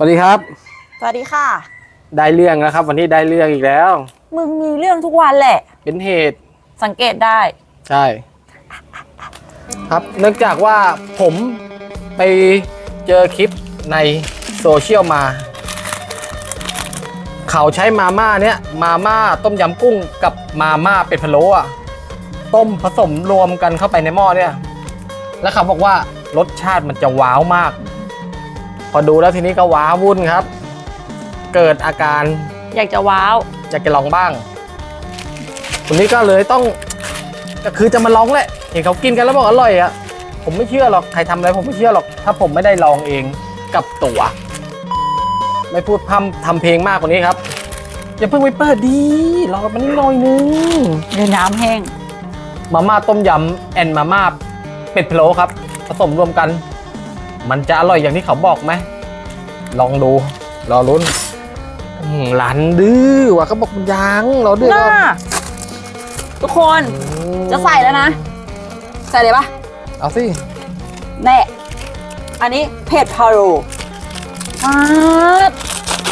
สวัสดีครับ สวัสดีค่ะ ได้เรื่องแล้วครับ วันนี้ได้เรื่องอีกแล้ว มึงมีเรื่องทุกวันแหละ เป็นเหตุ สังเกตได้ ใช่ ครับ เนื่องจากว่าผมไปเจอคลิปในโซเชียลมา เขาใช้มาม่าเนี้ยมาม่าต้มยำกุ้งกับมาม่าเป็ดพะโล้อะต้มผสมรวมกันเข้าไปในหม้อเนี่ย แล้วเขาบอกว่ารสชาติมันจะว้าวมาก พอดูแล้วทีนี้ก็ว้าวุ่นครับ เกิดอาการอยากจะว้าวอยากจะลองบ้างวันนี้ก็เลยต้องก็คือจะมาลองแหละเห็นเขากินกันแล้วบอกอร่อยอะผมไม่เชื่อหรอกใครทำอะไรผมไม่เชื่อหรอก ถ้าผมไม่ได้ลองเองกับตัว ไม่พูดพร่ำทำเพลงมากกว่านี้ครับอย่าเพิ่งไปเปิดดีรอมันนิดหน่อยนึงเดี๋ยวน้ำแห้งมาม่าต้มยำแอนมาม่าเป็ดพะโล้ครับ ผสมรวมกัน มันจะอร่อยอย่างที่เขาบอกไหมลองดูรอลุ้นอืมหลานดื้อว่ะเขาบอกมันยังรอดื้อน่าก่อนทุกคนจะใส่แล้วนะ ใส่เลยปะเอาสิแน่อันนี้เผ็ดพาโรมาด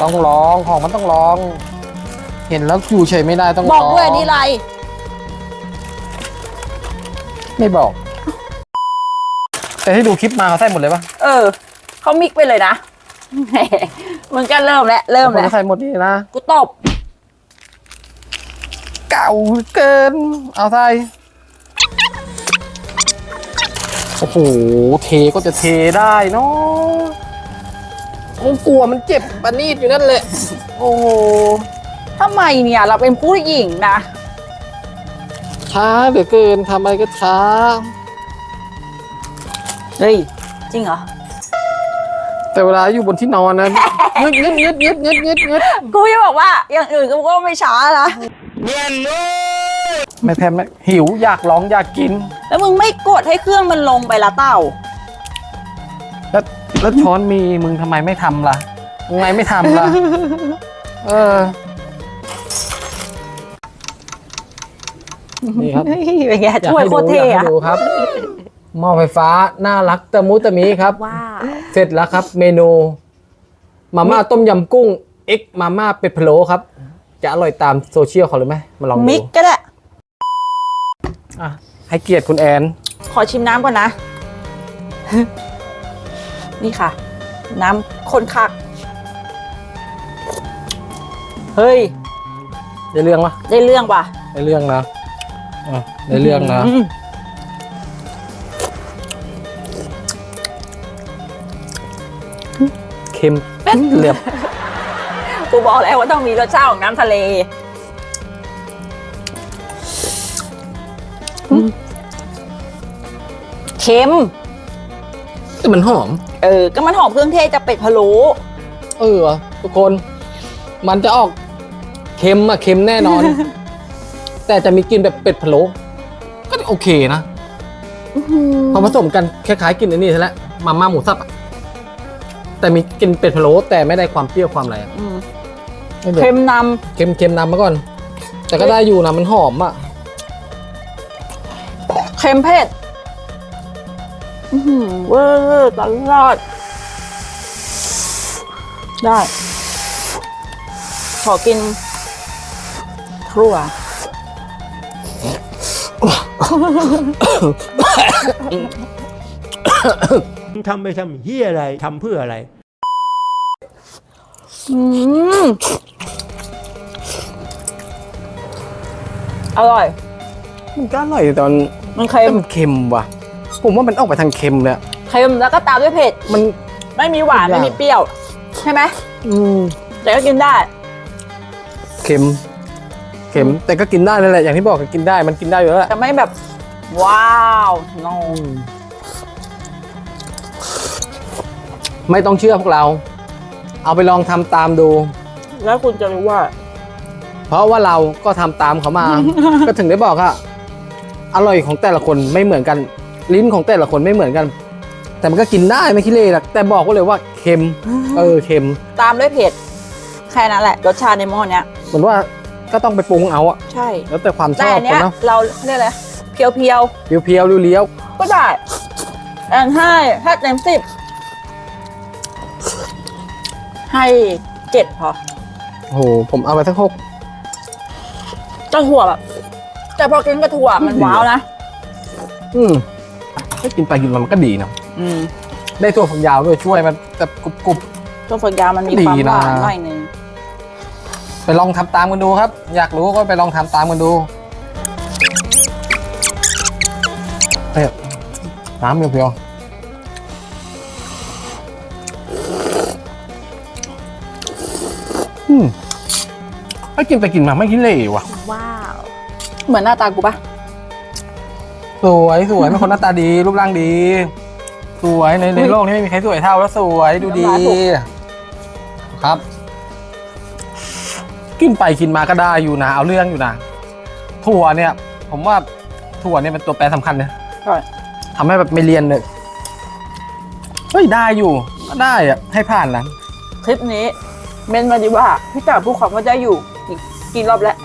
ต้องลองของมันต้องลอง เห็นแล้วอยู่เฉยไม่ได้ต้องลบองอกด้วยอันนี้อะไร ไม่บอก แต่ที่ดูคลิปมาเขาใส่หมดเลยปะเออเขามิกไปเลยนะแหมมึงก็เริ่มแล้วเริ่มคนแล้วก็ใส่หมดนี่นะ กูตบเก่าเกิน เอาใส่โอ้โห เทก็จะเทได้เนาะมันกลัวมันเจ็บปะนีดอยู่นั่นแหละ โอ้โหทำไมเนี่ย เราเป็นผู้หญิงนะ ช้าเหลือเกินทำอะไรก็ช้า เฮ้ย จริงเหรอ แต่เวลาอยู่บนที่นอนนะงึดงึดงึดงึดงึดงึดงึดกูจะบอกว่า อย่างอื่นกูก็ไม่ช้านะไม่แพ้ไม่หิวอยากลองอยากกิน แล้วมึงไม่กดให้เครื่องมันลงไปละเต่าแล้วแล้วช้อนมีมึงทำไมไม่ทำล่ะมึงไงไม่ทำล่ะ เออ นี่ครับเฮ้ยเป็นไงอยากช่วยให้โคดูตรเท่อยากอะให้ดูครับ หม้อไฟฟ้าน่ารักตะมุตะมีครับ ว้าเสร็จแล้วครับ เมนูมาม่าต้มยำกุ้งเอ็กมาม่าเป็ดพะโล้ครับ จะอร่อยตามโซเชียลเขาหรือไม่มาลองดูมิกก็ได้ อะให้เกียรติคุณแอนขอชิมน้ำก่อนนะ นี่ค่ะ น้ำข้นคัก เฮ้ยได้เรื่องปะได้เรื่องว่ะ ได้เรื่องนะอะได้เรื่องนะม เค็มเป็ดเหลือบกูบอกแล้วว่าต้องมีรสชาติของน้ำทะเลเค็มแต่มันหอม เออ ก็มันหอมเครื่องเทศจากเป็ดพะโล้เออว่ะทุกคน มันจะออกเค็มอะเค็มแน่นอน แต่จะมีกลิ่นแบบเป็ดพะโล้ก็โอเคนะพอผสมกันคล้ายๆกลิ่นอันนี้ใช่แล้วมาม่าหมูสับอะ แต่มีกลิ่นเป็ดพะโล้แต่ไม่ได้ความเปรี้ยวความอะไรอะอืมไม่เลยเค็มนเค็มเค็มนำมาก่อน แต่ก็ได้อยู่นะมันหอมอะำเค็มเผ็ดอื้อหือเวอร์ตลอด ได้ ขอกินครัว ทำไปทำเฮียอะไรทำเพื่ออะไร อืมอร่อย มันก็อร่อยตอนมันเค็แต่มมันเค็มว่ะ ผมว่ามันออกไปทางเค็มเลยอะเค็มแล้วก็ตามด้วยเผ็ด มัน ไม่มีหวานทุกอย่างไม่มีเปรี้ยว ใช่ไหมอืมแต่ก็กินได้ เค็ม เค็ม แต่ก็กินได้นั่นแหละอย่างที่บอกก็กินได้ มันกินได้อยู่แล้วแหละ แต่ไม่แบบ ว้าวโน ไม่ต้องเชื่อพวกเรา เอาไปลองทำตามดู แล้วคุณจะรู้ว่า เพราะว่าเราก็ทำตามเขามา ก็ถึงได้บอกอะอร่อยของแต่ละคนไม่เหมือนกัน ลิ้นของแต่ละคนไม่เหมือนกัน แต่มันก็กินได้ไม่ขี้เละหรอกแต่บอกไว้เลยว่าเค็ม เออเค็มตามด้วยเผ็ดแค่นั้นแหละ รสชาติในหม้อเนี้ย เหมือนว่าก็ต้องไปปรุงเอาอะใช่ แล้วแต่ความชแต่อบอันคเนี้นยเนาะเราเรียกอะไรเพียวเพียวๆเลี้ยวๆก็ได้แอนให้แค่เต็มสิบ ให้เจ็ดพอ โอ้โห ผมเอาไปสักหกจะถั่วแบบแต่พอกินกับถั่วมันว้าวนะ อืมถ้ากินไปกินมามันก็ดีเนาะอืมได้ตัวฝักยาวด้วยช่วยมันแบบกรุบกรุบ ตัวฝักยาวมันมีความดีหนะ วานหน่อยนึงไปลองทำตามกันดูครับ อยากรู้ก็ไปลองทำตามกันดูเฮ้ยน้ำเพียวๆ มถ้ากินไปกินมาไม่กินเลยว่ะ ว้าว เหมือนหน้าตากูปะสวยสวยเป็นคนหน้าตาดีรูปร่างดี สวยในในโลกนี้ไม่มีใครสวยเท่าแล้วสวยดูดี ครับ กินไปกินมาก็ได้อยู่นะ เอาเรื่องอยู่นะถั่วเนี่ย ผมว่าถั่วเนี่ยเป็นตัวแปรสำคัญนะใช่ทำให้แบบไม่เรียนเลยเฮ้ยได้อยู่ก็ได้อะให้ผ่านนะคลิปนี้ เมนมาดีว่า พี่จ๋าพูดความว่าได้อยู่อีกกี่รอบแล้ว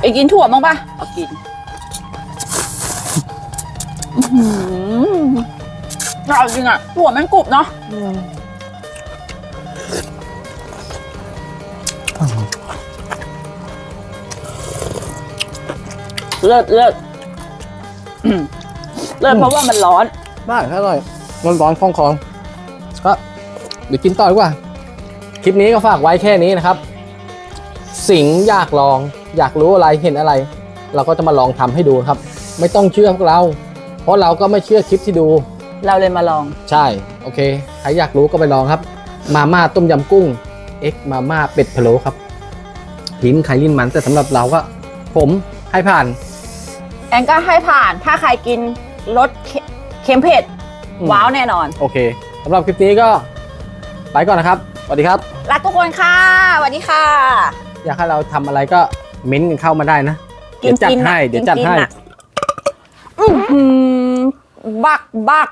ไอ้กินถั่วมั้างปะเอากินอื้อหือเอาจริงอะถั่วแมันกรุบเนาะเลิศเลิศอืมเลิศเพราะว่ามันร้อนได้อร่อยร้อนร้อนๆคล่องคองก็เดี๋ยวกินต่อดีกว่า คลิปนี้ก็ฝากไว้แค่นี้นะครับ สิงห์อยากลอง อยากรู้อะไรเห็นอะไร เราก็จะมาลองทำให้ดูครับ ไม่ต้องเชื่อพวกเรา เพราะเราก็ไม่เชื่อคลิปที่ดู เราเลยมาลอง ใช่ โอเค ใครอยากรู้ก็ไปลองครับ มาม่าต้มยำกุ้ง เอ็กมาม่าเป็ดพะโล้ครับลิ้นใครลิ้นมันแต่สำหรับเราก็ผมให้ผ่านแอนก็ให้ผ่าน ถ้าใครกินรสเค็เค็มเผ็ดอืมว้าวแน่นอน โอเคสำหรับคลิปนี้ก็ ไปก่อนนะครับ สวัสดีครับ รักทุกคนค่ะสวัสดีค่ะ อยากให้เราทำอะไรก็เม้นต์กันเข้ามาได้นะ เดี๋ยวจัดกินๆให้น่ะเดี๋ยวจัดกินๆให้น่ะอื้อหือบักบัก